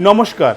নমস্কার।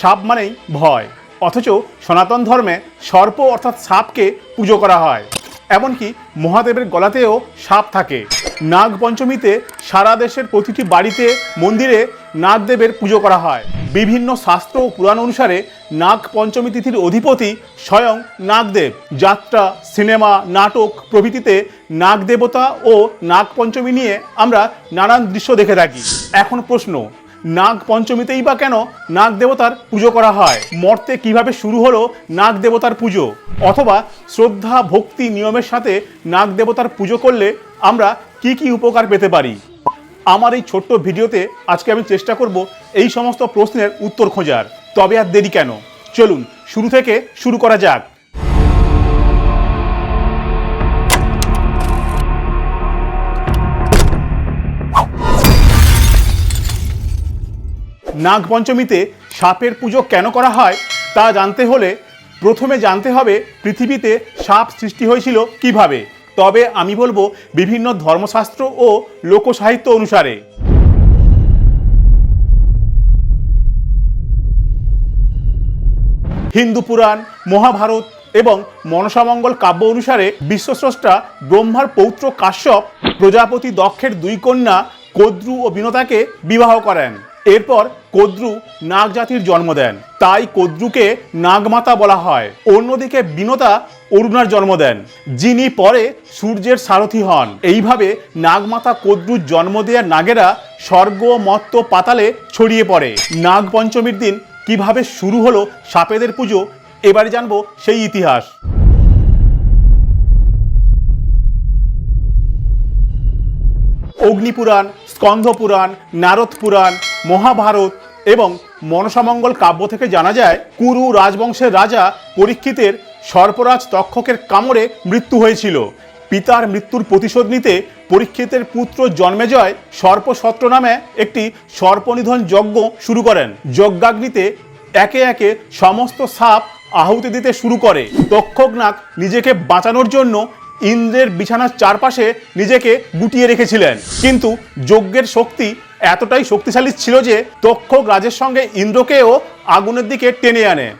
সাপ মানেই ভয়, অথচ সনাতন ধর্মে সর্প অর্থাৎ সাপকে পুজো করা হয়। এমনকি মহাদেবের গলাতেও সাপ থাকে। নাগ পঞ্চমীতে সারা দেশের প্রতিটি বাড়িতে মন্দিরে নাগদেবের পুজো করা হয়। বিভিন্ন শাস্ত্র ও পুরাণ অনুসারে নাগ পঞ্চমী তিথির অধিপতি স্বয়ং নাগদেব। যাত্রা, সিনেমা, নাটক প্রভৃতিতে নাগ দেবতা ও নাগ পঞ্চমী নিয়ে আমরা নানান দৃশ্য দেখে থাকি। এখন প্রশ্ন নাগ পঞ্চমীতেই বা কেন নাগ দেবতার পুজো করা হয়? মর্তে কীভাবে শুরু হলো নাগ দেবতার পুজো? অথবা শ্রদ্ধা, ভক্তি, নিয়মের সাথে নাগ দেবতার পুজো করলে আমরা কি কি উপকার পেতে পারি? আমার এই ছোট্ট ভিডিওতে আজকে আমি চেষ্টা করব এই সমস্ত প্রশ্নের উত্তর খোঁজার। তবে আর দেরি কেন? চলুন, শুরু থেকে শুরু করা যাক। নাগ পঞ্চমীতে সাপের পুজো কেন করা হয় তা জানতে হলে প্রথমে জানতে হবে পৃথিবীতে সাপ সৃষ্টি হয়েছিল কীভাবে। তবে আমি বলব বিভিন্ন ধর্মশাস্ত্র ও লোকসাহিত্য অনুসারে। হিন্দু পুরাণ, মহাভারত এবং মনসামঙ্গল কাব্য অনুসারে বিশ্বস্রষ্টা ব্রহ্মার পৌত্র কাশ্যপ প্রজাপতি দক্ষের দুই কন্যা কদ্রু ও বিনতাকে বিবাহ করেন। এরপর কদ্রু নাগ জাতির জন্ম দেন। তাই কদ্রুকে নাগমাতা বলা হয়। অন্যদিকে বিনতা অরুণার জন্ম দেন, যিনি পরে সূর্যের সারথি হন। এইভাবে নাগমাতা কদ্রুর জন্ম দেওয়া নাগেরা স্বর্গ, মত্ত, পাতালে ছড়িয়ে পড়ে। নাগ পঞ্চমীর দিন কীভাবে শুরু হলো সাপেদের পুজো, এবারে জানব সেই ইতিহাস। অগ্নিপুরাণ, স্কন্ধপুরাণ নারদ পুরাণ মহাভারত এবং মনসামঙ্গল কাব্য থেকে জানা যায়, কুরু রাজবংশের রাজা পরীক্ষিতের সর্পরাজ তক্ষকের কামড়ে মৃত্যু হয়েছিল। পিতার মৃত্যুর প্রতিশোধ নিতে পরীক্ষিতের পুত্র জন্মেজয় সর্পসত্র নামে একটি সর্পনিধন যজ্ঞ শুরু করেন। যজ্ঞাগ্নিতে একে একে সমস্ত সাপ আহুতি দিতে শুরু করে। তক্ষকনাগ নিজেকে বাঁচানোর জন্য ইন্দ্রের বিছানার চারপাশে নিজেকে গুটিয়ে রেখেছিলেন। কিন্তু যজ্ঞের শক্তি এতটাই শক্তিশালী ছিল যে তক্ষক রাজের সঙ্গে ইন্দ্রকেও আগুনের দিকে টেনে আনে।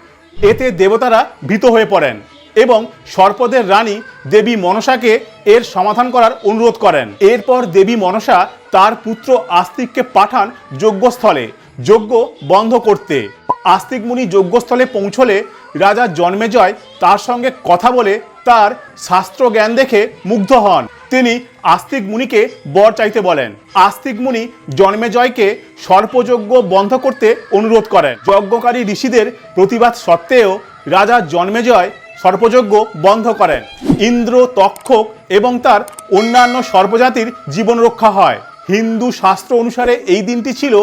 এতে দেবতারা ভীত হয়ে পড়েন এবং সর্পদের রানী দেবী মনসাকে এর সমাধান করার অনুরোধ করেন। এরপর দেবী মনসা তার পুত্র আস্তিককে পাঠান যজ্ঞস্থলে। যজ্ঞ বন্ধ করতে। আস্তিক মুনি যজ্ঞস্থলে পৌঁছলে রাজা জন্মেজয় তার সঙ্গে কথা বলে তার শাস্ত্র জ্ঞান দেখে মুগ্ধ হন। তিনি আস্তিক মুনিকে বর চাইতে বলেন। আস্তিক মুনি জন্মেজয়কে সর্পযজ্ঞ বন্ধ করতে অনুরোধ করেন। যজ্ঞকারী ঋষিদের প্রতিবাদ সত্ত্বেও রাজা জন্মেজয় সর্পযজ্ঞ বন্ধ করেন। ইন্দ্র, তক্ষক এবং তার অন্যান্য সর্পজাতির জীবন রক্ষা হয়। হিন্দু শাস্ত্র অনুসারে এই দিনটি ছিল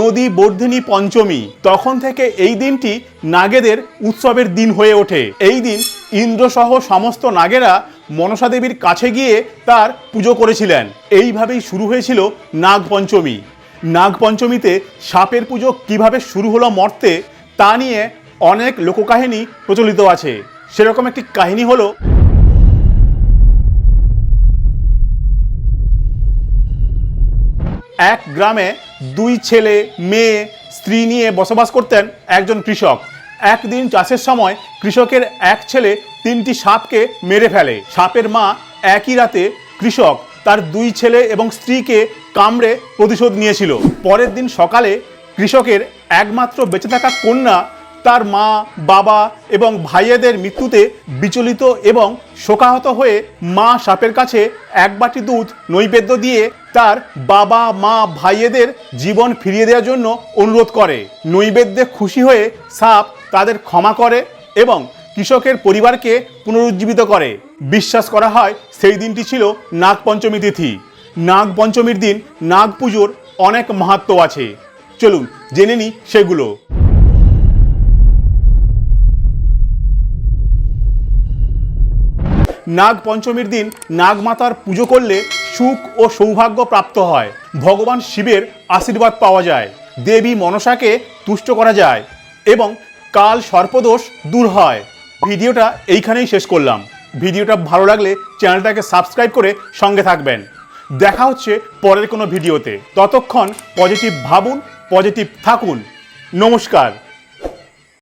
নদী বর্ধিনী পঞ্চমী। তখন থেকে এই দিনটি নাগেদের উৎসবের দিন হয়ে ওঠে। এই দিন ইন্দ্রসহ সমস্ত নাগেরা মনসা দেবীর কাছে গিয়ে তার পুজো করেছিলেন। এইভাবেই শুরু হয়েছিল নাগ পঞ্চমী। নাগ পঞ্চমীতে সাপের পুজো কীভাবে শুরু হলো মর্তে তা নিয়ে অনেক লোককাহিনী প্রচলিত আছে। সেরকম একটি কাহিনী হলো এক গ্রামে দুই ছেলে, মেয়ে, স্ত্রী নিয়ে বসবাস করতেন একজন কৃষক। একদিন চাষের সময় কৃষকের এক ছেলে তিনটি সাপকে মেরে ফেলে। সাপের মা একই রাতে কৃষক তার দুই ছেলে এবং স্ত্রীকে কামড়ে প্রতিশোধ নিয়েছিল। পরের দিন সকালে কৃষকের একমাত্র বেঁচে থাকা কন্যা তার মা, বাবা এবং ভাইয়েদের মৃত্যুতে বিচলিত এবং শোকাহত হয়ে মা সাপের কাছে এক বাটি দুধ নৈবেদ্য দিয়ে তার বাবা, মা, ভাইয়েদের জীবন ফিরিয়ে দেওয়ার জন্য অনুরোধ করে। নৈবেদ্যে খুশি হয়ে সাপ তাদের ক্ষমা করে এবং কৃষকের পরিবারকে পুনরুজ্জীবিত করে। বিশ্বাস করা হয় সেই দিনটি ছিল নাগ পঞ্চমী তিথি। নাগ পঞ্চমীর দিন নাগ পুজোর অনেক মাহাত্ম্য আছে। চলুন জেনে নিই সেগুলো। নাগ পঞ্চমীর দিন নাগমাতার পুজো করলে সুখ ও সৌভাগ্য প্রাপ্ত হয়। ভগবান শিবের আশীর্বাদ পাওয়া যায়। দেবী মনসাকে তুষ্ট করা যায় এবং কাল সর্পদোষ দূর হয়। ভিডিওটা এইখানেই শেষ করলাম। ভিডিওটা ভালো লাগলে চ্যানেলটাকে সাবস্ক্রাইব করে সঙ্গে থাকবেন। দেখা হচ্ছে পরের কোনো ভিডিওতে। ততক্ষণ পজিটিভ ভাবুন, পজিটিভ থাকুন। নমস্কার।